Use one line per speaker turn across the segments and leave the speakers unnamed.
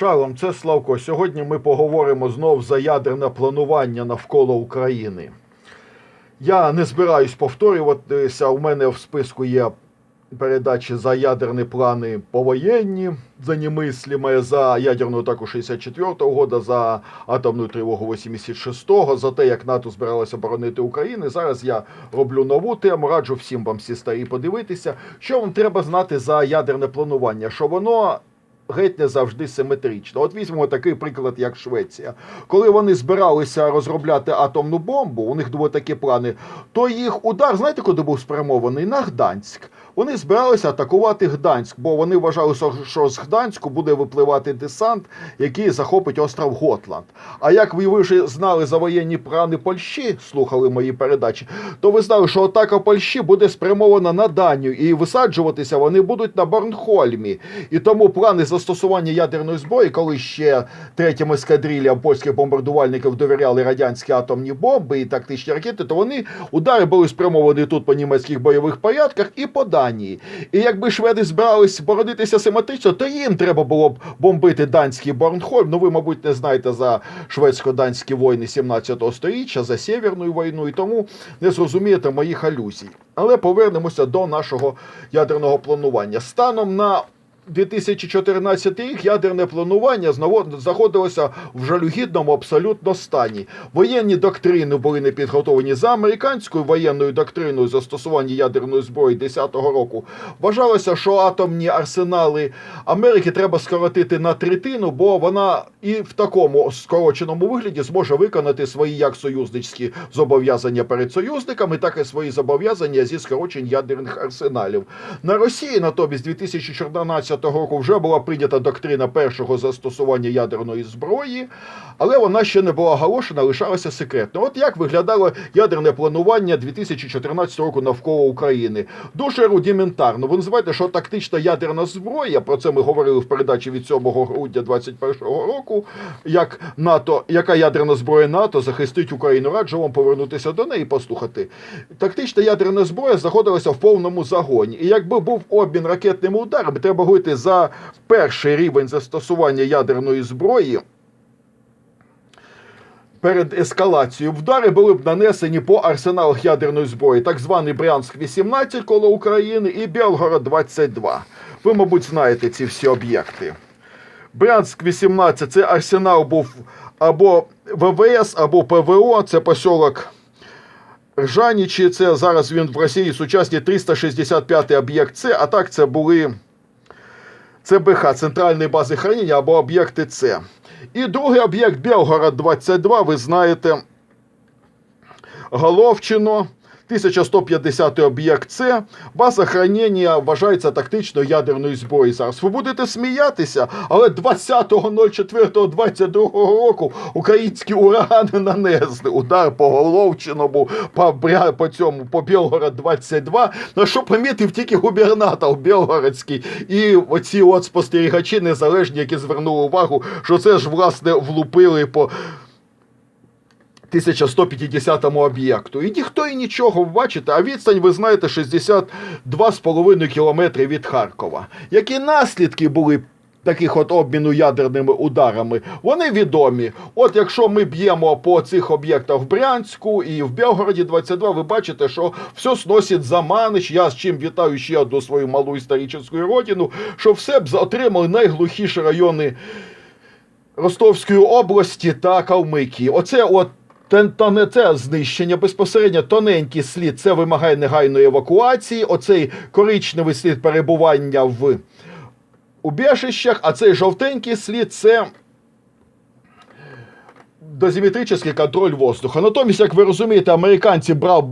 Шалом, це Славко. Сьогодні ми поговоримо знов за ядерне планування навколо України. Я не збираюсь повторюватися. У мене в списку є передачі за ядерні плани повоєнні, за немисліме, за ядерну атаку 64-го года, за атомну тривогу 86-го, за те, як НАТО збиралося боронити Україну. Зараз я роблю нову тему. Раджу всім вам всі старі подивитися. Що вам треба знати за ядерне планування? Що воно геть не завжди симетрично. От візьмемо такий приклад, як Швеція. Коли вони збиралися розробляти атомну бомбу, у них були такі плани, то їх удар, знаєте, куди був спрямований? На Гданськ. Вони збиралися атакувати Гданськ, бо вони вважали, що- з Гданську буде випливати десант, який захопить остров Готланд. А як ви вже знали за воєнні плани Польщі, слухали мої передачі, то ви знали, що атака Польщі буде спрямована на Данію, і висаджуватися вони будуть на Борнхольмі. І тому плани застосування ядерної зброї, коли ще третім ескадрилям польських бомбардувальників довіряли радянські атомні бомби і тактичні ракети, то вони удари були спрямовані тут по німецьких бойових порядках і по Данії. І якби шведи збирались боронитися симетрично, то їм треба було б бомбити данський Борнхольм. Ну ви, мабуть, не знаєте за шведсько-данські війни 17 століття, за Сєвєрну війну, і тому не зрозумієте моїх алюзій. Але повернемося до нашого ядерного планування. Станом на 2014 рік ядерне планування знаходилося в жалюгідному абсолютно стані. Воєнні доктрини були не підготовлені за американською воєнною доктриною застосування ядерної зброї 10-го року. Вважалося, що атомні арсенали Америки треба скоротити на третину, бо вона і в такому скороченому вигляді зможе виконати свої як союзничські зобов'язання перед союзниками, так і свої зобов'язання зі скорочень ядерних арсеналів. На Росії натомість 2014 року вже була прийнята доктрина першого застосування ядерної зброї, але вона ще не була оголошена, лишалася секретною. От як виглядало ядерне планування 2014 року навколо України. Дуже рудиментарно. Ви називаєте, що тактична ядерна зброя, про це ми говорили в передачі від 7 грудня 2021 року, як НАТО, яка ядерна зброя НАТО захистить Україну. Раджу вам повернутися до неї і послухати. Тактична ядерна зброя знаходилася в повному загоні. І якби був обмін ракетними ударами, треба говорити за перший рівень застосування ядерної зброї. Перед ескалацією вдари були б нанесені по арсеналах ядерної зброї, так званий Брянськ 18 коло України і Білгород 22. Ви, мабуть, знаєте ці всі об'єкти. Брянськ 18 це арсенал був або ВВС, або ПВО, це посілок Ржанічі, це зараз він в Росії сучасні 365 об'єкт С, а так це були ЦБХ, центральної бази хранення або об'єкти С. І другий об'єкт Білгород 22, ви знаєте, Головчино. 1150 об'єкт С. База хранення вважається тактичною ядерною зброєю зараз. Ви будете сміятися, але 20.04.22 року українські урагани нанесли удар по Головчиному, по, по цьому, по Білгород 22, на що помітив тільки губернатор Білгородський і оці от спостерігачі незалежні, які звернули увагу, що це ж власне влупили по 1150 об'єкту. І ніхто і нічого бачите, а відстань, ви знаєте, 62,5 кілометри від Харкова. Які наслідки були таких от обміну ядерними ударами, вони відомі. От якщо ми б'ємо по цих об'єктах в Брянську і в Білгороді 22, ви бачите, що все сносить за манич. Я з чим вітаю ще одну свою малу історичну родину, що все б отримали найглухіші райони Ростовської області та Калмикії. Оце от та не це знищення безпосередньо тоненький слід. Це вимагає негайної евакуації. Оцей коричневий слід перебування в убіжищах, а цей жовтенький слід це. Дозиметричний контроль воздуха. Натомість, як ви розумієте, американці брав,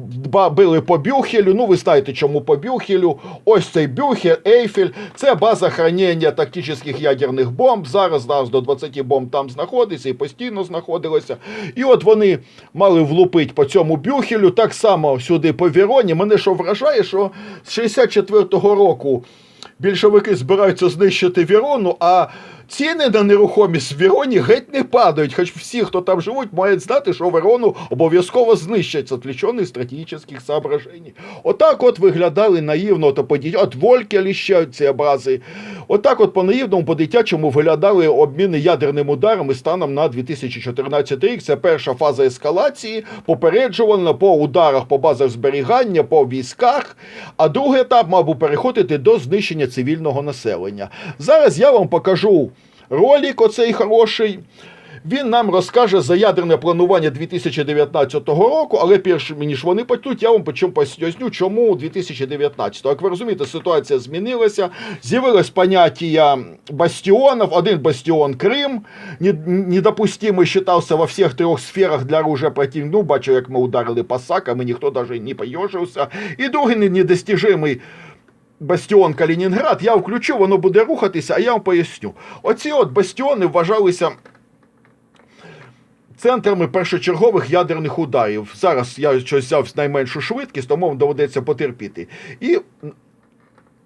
били по Бюхелю. Ну, ви знаєте, чому по Бюхелю. Ось цей Бюхель, Ейфель. Це база хранення тактичних ядерних бомб. Зараз зараз до 20 бомб там знаходиться і постійно знаходилося. І от вони мали влупити по цьому Бюхелю, так само сюди по Віроні. Мене що вражає, що з 64-го року більшовики збираються знищити Вірону, а ціни на нерухомість в Віроні геть не падають. Хоч всі, хто там живуть, мають знати, що Верону обов'язково знищать з стратегічних соображень. Отак от виглядали наївно, то по дітя. От вольки ліщають ці образи. Отак от по наївному, по дитячому виглядали обміни ядерним ударами станом на 2014 рік. Це перша фаза ескалації, попереджувана по ударах по базах зберігання, по військах. А другий етап мав би переходити до знищення цивільного населення. Зараз я вам покажу ролик, оцей хороший. Він нам розкаже за ядерне планування 2019 року, але перш ніж вони почнуть, я вам почому поясню, чому 2019. Як ви розумієте, ситуація змінилася. З'явилось поняття бастіонів. Один бастіон Крим, не- недопустимий вважався во всіх трьох сферах для оружия противника. Ну, бачу, як ми ударили по сакам, і ніхто навіть не поїжився. І другий не- недостижимий бастіон Калінінград. Я включу, воно буде рухатися, а я вам поясню. Оці от бастіони вважалися центрами першочергових ядерних ударів. Зараз я щось взяв найменшу швидкість, тому вам доведеться потерпіти. І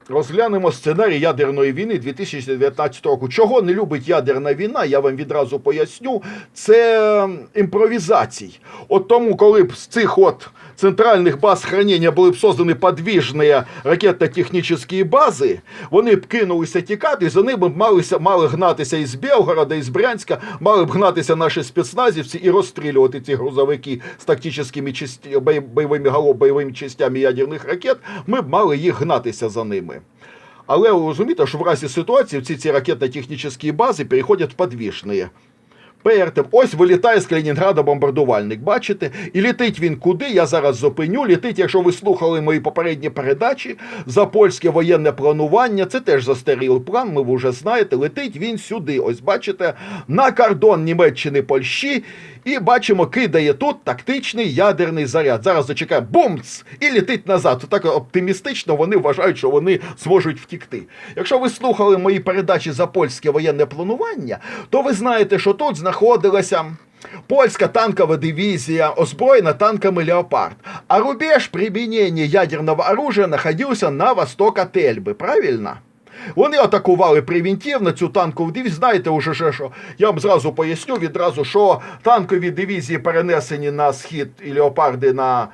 розглянемо сценарій ядерної війни 2019 року. Чого не любить ядерна війна, я вам відразу поясню. Це імпровізацій. От тому, коли б з цих от центральних баз хранення були б создані подвіжні ракетно-технічні бази, вони б кинулися тікати, за ними б малися, мали гнатися із Белгорода, із Брянська, мали б гнатися наші спецназівці і розстрілювати ці грузовики з тактичними часті, бой- бойовими голов, бойовими частями ядерних ракет. Ми б мали їх гнатися за ними. Але розумієте, що в разі ситуації всі ці ракетно-технічні бази переходять в подвішні. ПРТ. Ось вилітає з Калінінграда бомбардувальник. Бачите? І літить він куди? Я зараз зупиню. Літить, якщо ви слухали мої попередні передачі за польське воєнне планування. Це теж застарілий план. Ми ви вже знаєте. Летить він сюди. Ось бачите, на кордон Німеччини Польщі. І бачимо, кидає тут тактичний ядерний заряд. Зараз зачекаємо бумц! І літить назад. Так оптимістично вони вважають, що вони зможуть втікти. Якщо ви слухали мої передачі за польське воєнне планування, то ви знаєте, що тут знаходилася. Польська танкова дивізія, озброєна танками «Леопард». А рубеж применения ядерного оружия находился на восток от Ельби, правильно? Вони атакували превентивно цю танкову дивізію. Знаєте уже, що я вам зразу поясню відразу, що танкові дивізії перенесені на схід і леопарди на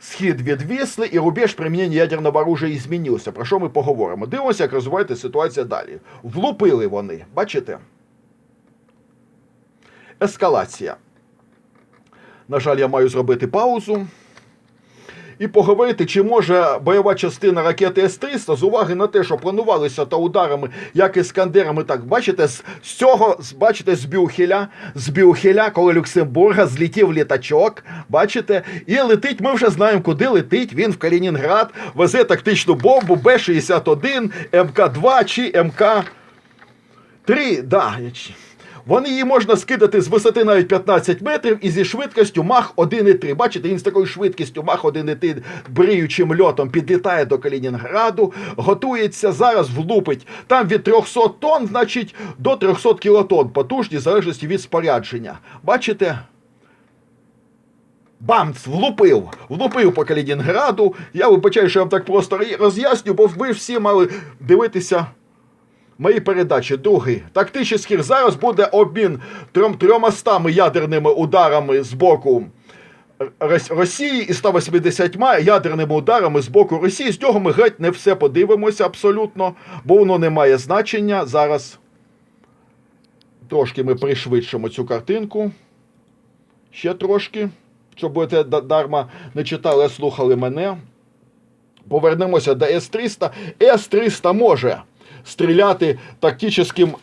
схід від Вісли, і рубеж примінення ядерного оружия змінився. Про що ми поговоримо? Дивимося, як розвивається ситуація далі. Влупили вони, бачите? Ескалація. На жаль, я маю зробити паузу і поговорити, чи може бойова частина ракети С-300 з уваги на те, що планувалися та ударами, як іскандерами, так бачите, з, з цього, бачите, з Бюхеля, з Бюхеля, коли Люксембурга злетів літачок, бачите, і летить, ми вже знаємо, куди летить. Він в Калінінград, везе тактичну бомбу Б-61, МК-2 чи МК-3, да, вони її можна скидати з висоти навіть 15 метрів і зі швидкістю Мах 1,3. Бачите, він з такою швидкістю Мах 1,3 бриючим льотом підлітає до Калінінграду, готується зараз, влупить. Там від 300 тонн, значить, до 300 кілотонн потужність, в залежності від спорядження. Бачите? Бамц, влупив, влупив по Калінінграду. Я вибачаю, що я вам так просто роз'ясню, бо ви всі мали дивитися Мої передачі, другий. Тактичний зараз буде обмін трьом, трьомастами ядерними ударами з боку Росії і 180 ядерними ударами з боку Росії. З цього ми геть не все подивимося абсолютно, бо воно не має значення. Зараз трошки ми пришвидшимо цю картинку. Ще трошки, щоб да- дарма не читали, а слухали мене. Повернемося до С-300. С-300 може стріляти тактичним.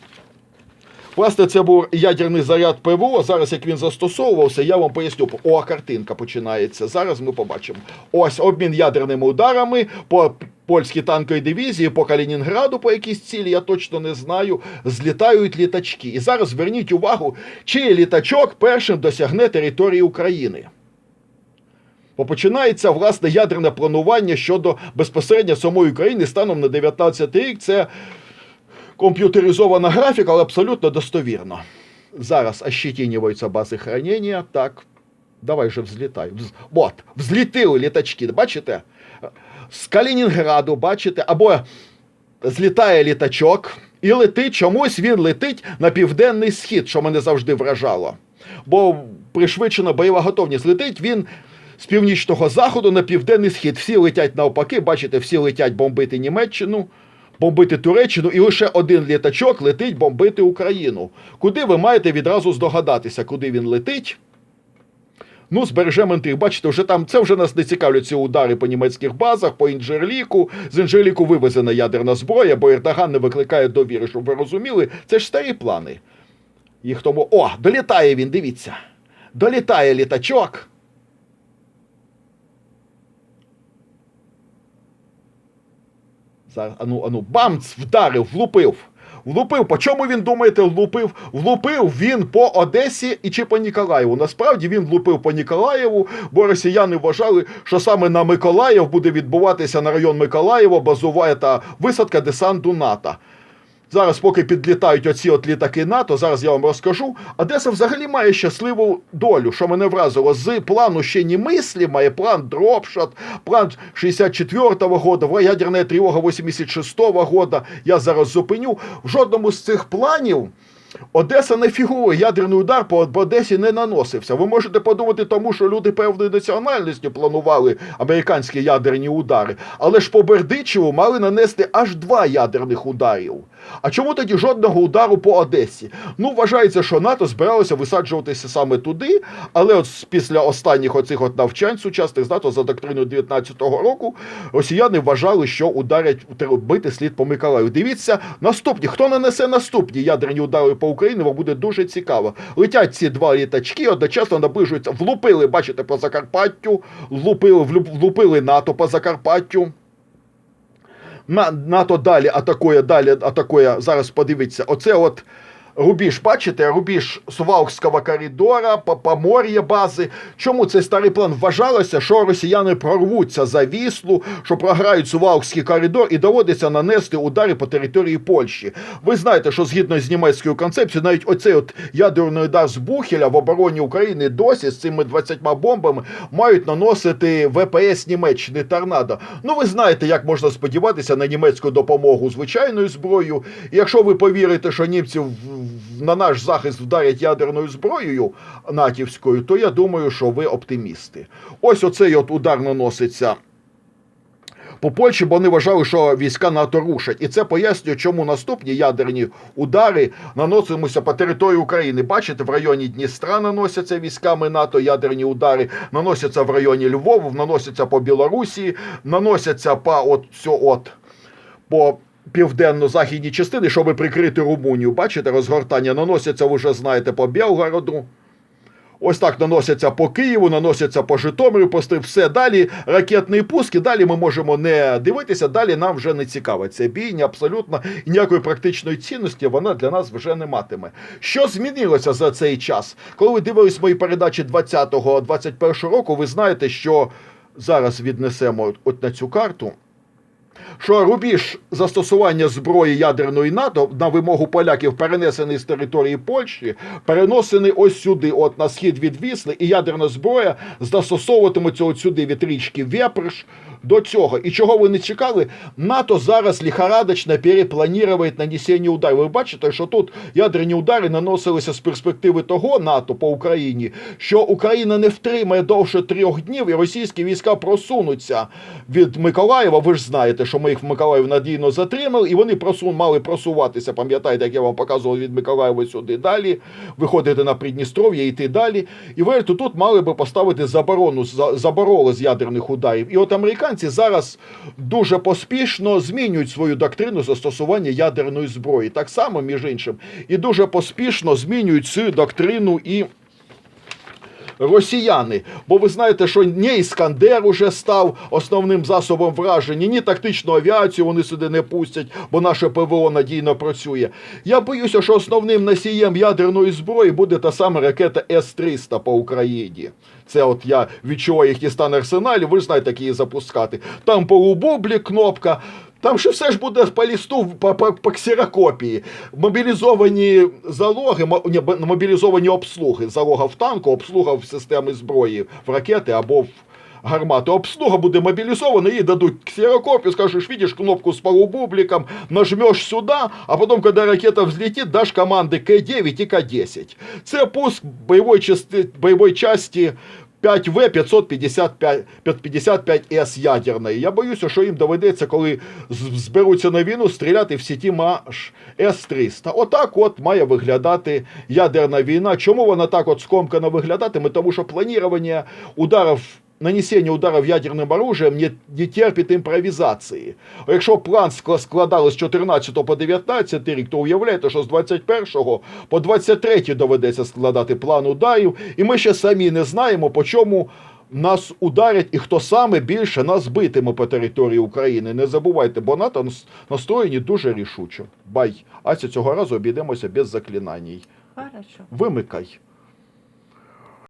Власне, це був ядерний заряд ПВО. Зараз, як він застосовувався, я вам поясню. О, картинка починається. Зараз ми побачимо. Ось обмін ядерними ударами по польській танковій дивізії, по Калінінграду, по якійсь цілі, я точно не знаю. Злітають літачки. І зараз зверніть увагу, чий літачок першим досягне території України. Бо починається власне ядерне планування щодо безпосередньо самої України станом на 19 рік. Це комп'ютеризована графіка, але абсолютно достовірно. Зараз ощетинюються бази хранення. Так, давай же взлітай. Вз- От, взлітили літачки, бачите? З Калінінграду, бачите, або злітає літачок І летить чомусь він летить на південний схід, що мене завжди вражало. Бо пришвидшена бойова готовність летить він з північного заходу на південний схід. Всі летять навпаки, бачите, всі летять бомбити Німеччину, бомбити Туреччину, і лише один літачок летить бомбити Україну. Куди ви маєте відразу здогадатися, куди він летить? Ну, збережемо інтриг. Бачите, вже там це вже нас не цікавлять ці удари по німецьких базах, по інжерліку. З інжерліку вивезена ядерна зброя, бо Ердоган не викликає довіри, щоб ви розуміли. Це ж старі плани. Їх тому. О, долітає він, дивіться. Долітає літачок. Зараз, ану, ану, бамц, вдарив, влупив. Влупив. По чому він думаєте, влупив? Влупив він по Одесі і чи по Ніколаєву. Насправді він влупив по Ніколаєву, бо росіяни вважали, що саме на Миколаїв буде відбуватися на район Миколаєва базова та висадка десанту НАТО. Зараз, поки підлітають оці от літаки НАТО, зараз я вам розкажу. Одеса взагалі має щасливу долю, що мене вразило. З плану ще не мислі, має план Дропшот, план 64-го года, ядерна тривога 86-го года. Я зараз зупиню. В жодному з цих планів. Одеса не фігурує, ядерний удар по Одесі не наносився. Ви можете подумати, тому що люди певної національності планували американські ядерні удари, але ж по Бердичеву мали нанести аж два ядерних ударів. А чому тоді жодного удару по Одесі? Ну, вважається, що НАТО збиралося висаджуватися саме туди, але от після останніх оцих от навчань сучасних з НАТО за доктриною 19-го року росіяни вважали, що ударять бити слід по Миколаїву. Дивіться, наступні. Хто нанесе наступні ядерні удари по Україні, буде дуже цікаво. Летять ці два літачки, одночасно наближуються, влупили, бачите, по Закарпаттю, влупили, влупили НАТО по Закарпаттю. НАТО далі атакує, далі атакує. Зараз подивіться, оце от рубіж, бачите, рубіж Сувалкського коридора, Помор'я бази. Чому цей старий план вважалося, що росіяни прорвуться за Віслу, що програють Сувалкський коридор і доводиться нанести удари по території Польщі. Ви знаєте, що згідно з німецькою концепцією, навіть оцей от ядерний удар з Бухеля в обороні України досі з цими 20 бомбами мають наносити ВПС Німеччини торнадо. Ну ви знаєте, як можна сподіватися на німецьку допомогу звичайною зброєю. Якщо ви повірите, що німців на наш захист вдарять ядерною зброєю натівською, то я думаю, що ви оптимісти. Ось оцей от удар наноситься. По Польщі, бо вони вважали, що війська НАТО рушать. І це пояснює, чому наступні ядерні удари наносимося по території України. Бачите, в районі Дністра наносяться військами НАТО ядерні удари, наносяться в районі Львова, наносяться по Білорусі, наносяться по от, от, по південно-західній частини, щоб прикрити Румунію. Бачите, розгортання наносяться, ви вже знаєте, по Білгороду. Ось так наносяться по Києву, наносяться по Житомиру, пости все далі. Ракетний пуск, і далі ми можемо не дивитися, далі нам вже не цікаво. Це бійня абсолютно ніякої практичної цінності вона для нас вже не матиме. Що змінилося за цей час? Коли ви дивились мої передачі 20-21 року, ви знаєте, що зараз віднесемо от на цю карту що рубіж застосування зброї ядерної НАТО на вимогу поляків перенесений з території Польщі, переносений ось сюди, от на схід від Вісли, і ядерна зброя застосовуватиметься от сюди від річки Вєприш до цього. І чого ви не чекали? НАТО зараз ліхорадочно перепланує нанесення ударів. Ви бачите, що тут ядерні удари наносилися з перспективи того НАТО по Україні, що Україна не втримає довше трьох днів, і російські війська просунуться від Миколаєва. Ви ж знаєте, що ми їх в Миколаїв надійно затримали, і вони просун, мали просуватися. Пам'ятаєте, як я вам показував від Миколаєва сюди далі, виходити на Придністров'я, йти далі. І ви тут мали би поставити заборону забороли з ядерних ударів. І от американці зараз дуже поспішно змінюють свою доктрину застосування ядерної зброї. Так само, між іншим, і дуже поспішно змінюють цю доктрину і росіяни. Бо ви знаєте, що не Іскандер уже став основним засобом враження, ні тактичну авіацію вони сюди не пустять, бо наше ПВО надійно працює. Я боюся, що основним носієм ядерної зброї буде та сама ракета С-300 по Україні. Це от я відчуваю їхній стан арсеналів, ви ж знаєте, як її запускати. Там по лубоблі кнопка. Там ще все ж буде по лісту по, по, по ксерокопії. Мобілізовані залоги, мобілізовані обслуги. Залога в танку, обслуга в системи зброї, в ракети або в гармати. Обслуга буде мобілізована, їй дадуть ксерокопію, скажеш, видиш кнопку з полубубликом, нажмеш сюди, а потім, коли ракета взлетить, даш команди К-9 і К-10. Це пуск бойової, части, бойової часті 5В 555, 555С ядерної. Я боюся, що їм доведеться, коли зберуться на війну, стріляти в сіті МАШ С-300. Отак от має виглядати ядерна війна. Чому вона так от скомкано виглядатиме? Тому що планування ударів нанесення ударів ядерним оружием не, не терпить імпровізації. Якщо план скла- складали з 14 по 19 рік, то уявляєте, що з 21 по 23 доведеться складати план ударів, і ми ще самі не знаємо, по чому нас ударять і хто саме більше нас битиме по території України. Не забувайте, бо НАТО настроєні дуже рішуче. Бай. Ася цього разу обійдемося без заклинань.
Хорошо.
Вимикай.